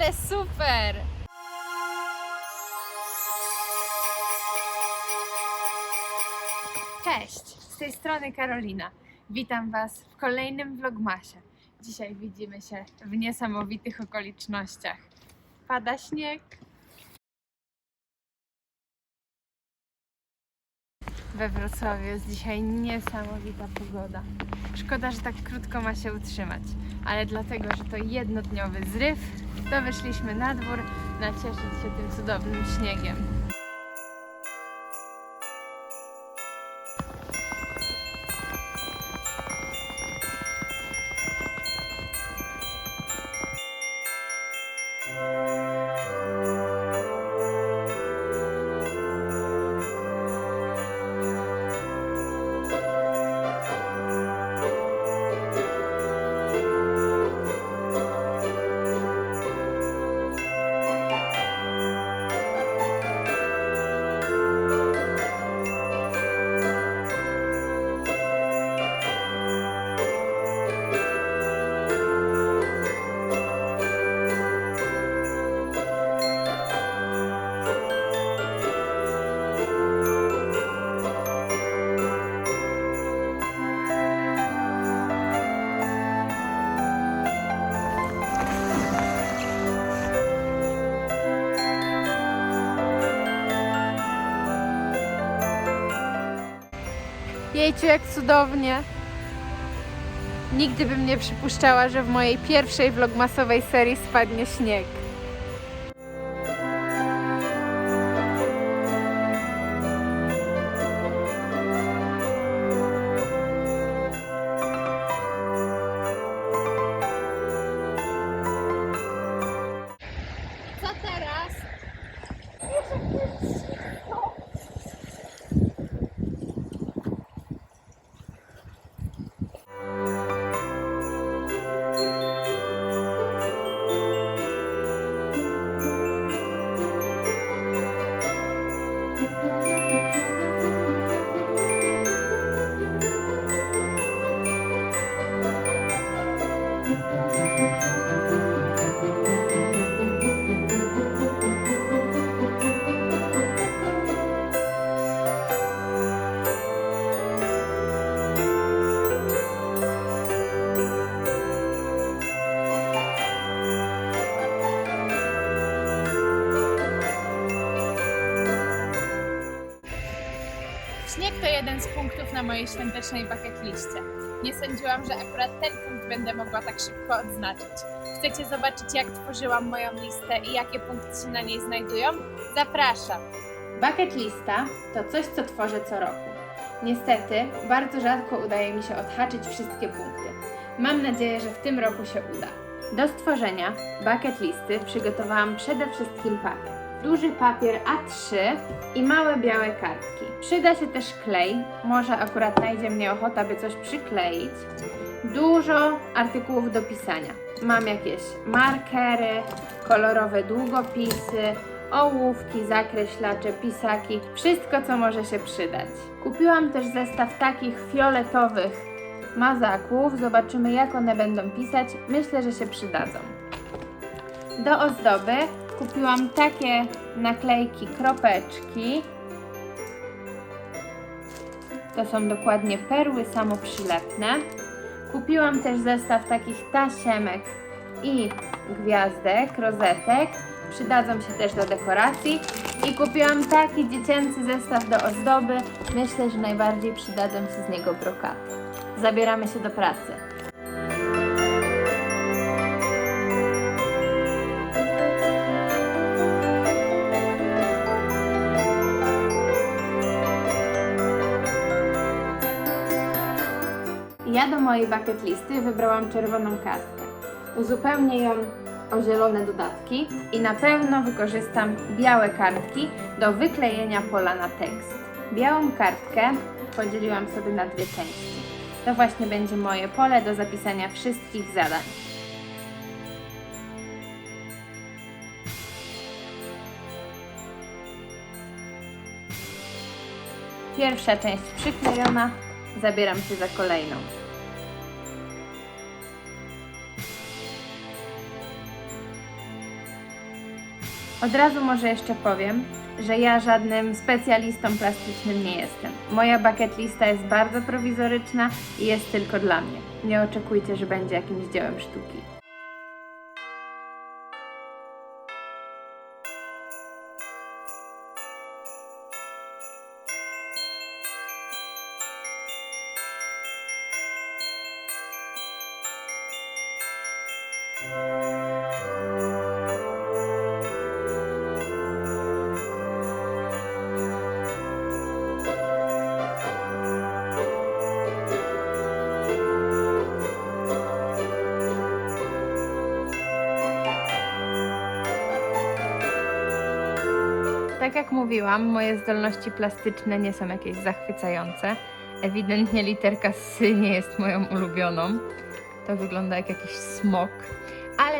Ale super! Cześć, z tej strony Karolina. Witam Was w kolejnym vlogmasie. Dzisiaj widzimy się w niesamowitych okolicznościach. Pada śnieg. We Wrocławiu jest dzisiaj niesamowita pogoda. Szkoda, że tak krótko ma się utrzymać, ale dlatego, że to jednodniowy zryw, to wyszliśmy na dwór nacieszyć się tym cudownym śniegiem. Jejciu, jak cudownie! Nigdy bym nie przypuszczała, że w mojej pierwszej vlogmasowej serii spadnie śnieg. Punktów na mojej świątecznej bucket liście. Nie sądziłam, że akurat ten punkt będę mogła tak szybko odznaczyć. Chcecie zobaczyć, jak tworzyłam moją listę i jakie punkty się na niej znajdują? Zapraszam! Bucket lista to coś, co tworzę co roku. Niestety, bardzo rzadko udaje mi się odhaczyć wszystkie punkty. Mam nadzieję, że w tym roku się uda. Do stworzenia bucket listy przygotowałam przede wszystkim papier. Duży papier A3 i małe białe kartki. Przyda się też klej, może akurat najdzie mnie ochota, by coś przykleić. Dużo artykułów do pisania. Mam jakieś markery, kolorowe długopisy, ołówki, zakreślacze, pisaki, wszystko co może się przydać. Kupiłam też zestaw takich fioletowych mazaków. Zobaczymy jak one będą pisać. Myślę, że się przydadzą. Do ozdoby kupiłam takie naklejki kropeczki. To są dokładnie perły samoprzylepne. Kupiłam też zestaw takich tasiemek i gwiazdek, rozetek. Przydadzą się też do dekoracji. I kupiłam taki dziecięcy zestaw do ozdoby. Myślę, że najbardziej przydadzą się z niego brokaty. Zabieramy się do pracy. Ja do mojej bucket listy wybrałam czerwoną kartkę. Uzupełnię ją o zielone dodatki i na pewno wykorzystam białe kartki do wyklejenia pola na tekst. Białą kartkę podzieliłam sobie na dwie części. To właśnie będzie moje pole do zapisania wszystkich zadań. Pierwsza część przyklejona, zabieram się za kolejną. Od razu może jeszcze powiem, że ja żadnym specjalistą plastycznym nie jestem. Moja bucket lista jest bardzo prowizoryczna i jest tylko dla mnie. Nie oczekujcie, że będzie jakimś dziełem sztuki. Tak jak mówiłam, moje zdolności plastyczne nie są jakieś zachwycające. Ewidentnie literka sy nie jest moją ulubioną. To wygląda jak jakiś smok.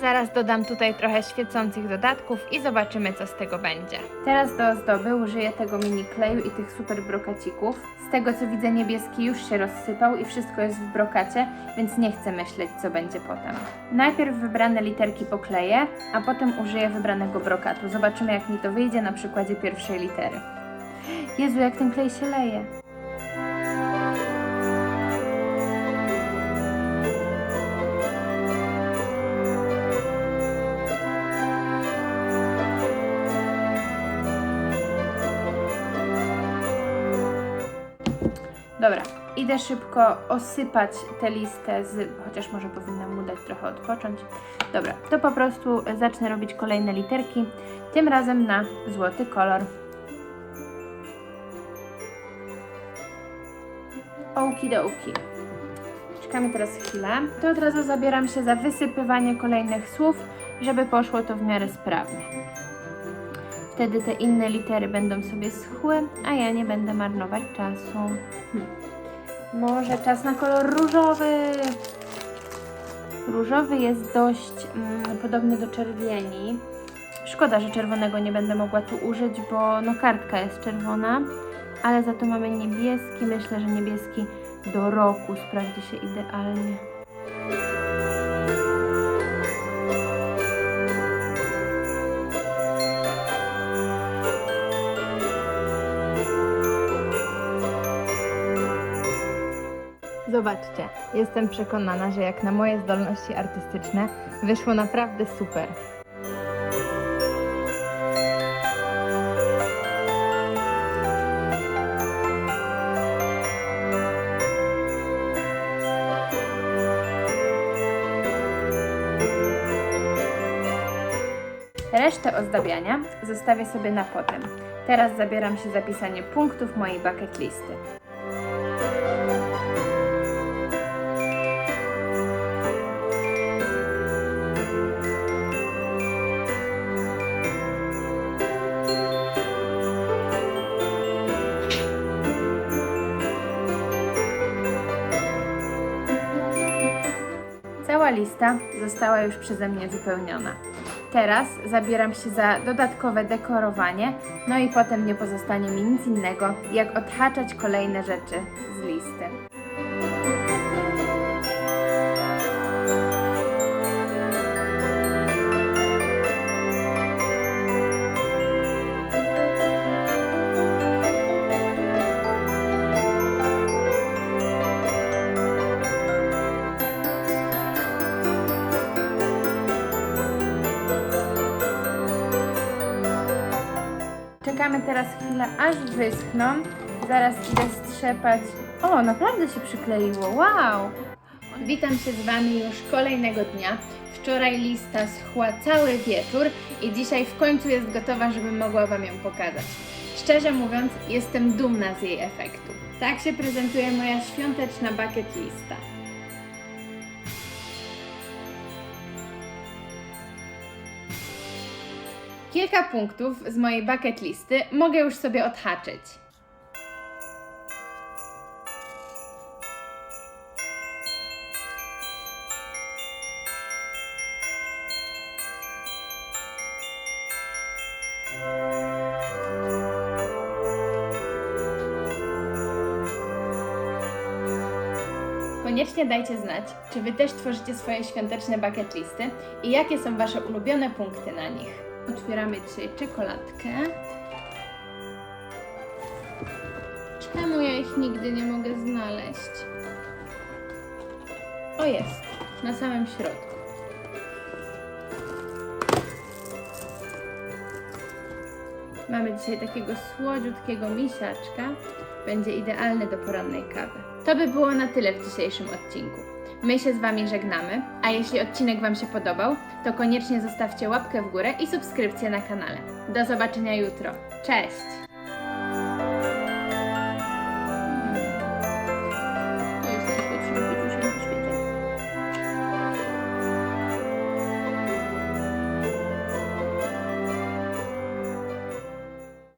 Zaraz dodam tutaj trochę świecących dodatków i zobaczymy, co z tego będzie. Teraz do ozdoby użyję tego mini kleju i tych super brokacików. Z tego co widzę, niebieski już się rozsypał i wszystko jest w brokacie, więc nie chcę myśleć, co będzie potem. Najpierw wybrane literki pokleję, a potem użyję wybranego brokatu. Zobaczymy, jak mi to wyjdzie na przykładzie pierwszej litery. Jezu, jak ten klej się leje. Dobra, idę szybko osypać tę listę z. Chociaż może powinnam mu dać trochę odpocząć. Dobra, to po prostu zacznę robić kolejne literki. Tym razem na złoty kolor. Okidoki. Czekamy teraz chwilę. To od razu zabieram się za wysypywanie kolejnych słów, żeby poszło to w miarę sprawnie. Wtedy te inne litery będą sobie schły, a ja nie będę marnować czasu. Hm. Może czas na kolor różowy. Różowy jest dość mm, podobny do czerwieni. Szkoda, że czerwonego nie będę mogła tu użyć, bo no kartka jest czerwona, ale za to mamy niebieski. Myślę, że niebieski do roku sprawdzi się idealnie. Zobaczcie, jestem przekonana, że jak na moje zdolności artystyczne wyszło naprawdę super. Resztę ozdabiania zostawię sobie na potem. Teraz zabieram się za pisanie punktów mojej bucket listy. Cała lista została już przeze mnie wypełniona. Teraz zabieram się za dodatkowe dekorowanie, no i potem nie pozostanie mi nic innego, jak odhaczać kolejne rzeczy z listy. Teraz chwilę, aż wyschną. Zaraz idę strzepać. O, naprawdę się przykleiło. Wow! Witam się z Wami już kolejnego dnia. Wczoraj lista schła cały wieczór i dzisiaj w końcu jest gotowa, żebym mogła Wam ją pokazać. Szczerze mówiąc, jestem dumna z jej efektu. Tak się prezentuje moja świąteczna bucket lista. Kilka punktów z mojej bucket listy mogę już sobie odhaczyć. Koniecznie dajcie znać, czy Wy też tworzycie swoje świąteczne bucket listy i jakie są Wasze ulubione punkty na nich. Otwieramy dzisiaj czekoladkę. Czemu ja ich nigdy nie mogę znaleźć? O jest, na samym środku. Mamy dzisiaj takiego słodziutkiego misiaczka. Będzie idealny do porannej kawy. To by było na tyle w dzisiejszym odcinku. My się z Wami żegnamy, a jeśli odcinek Wam się podobał, to koniecznie zostawcie łapkę w górę i subskrypcję na kanale. Do zobaczenia jutro. Cześć!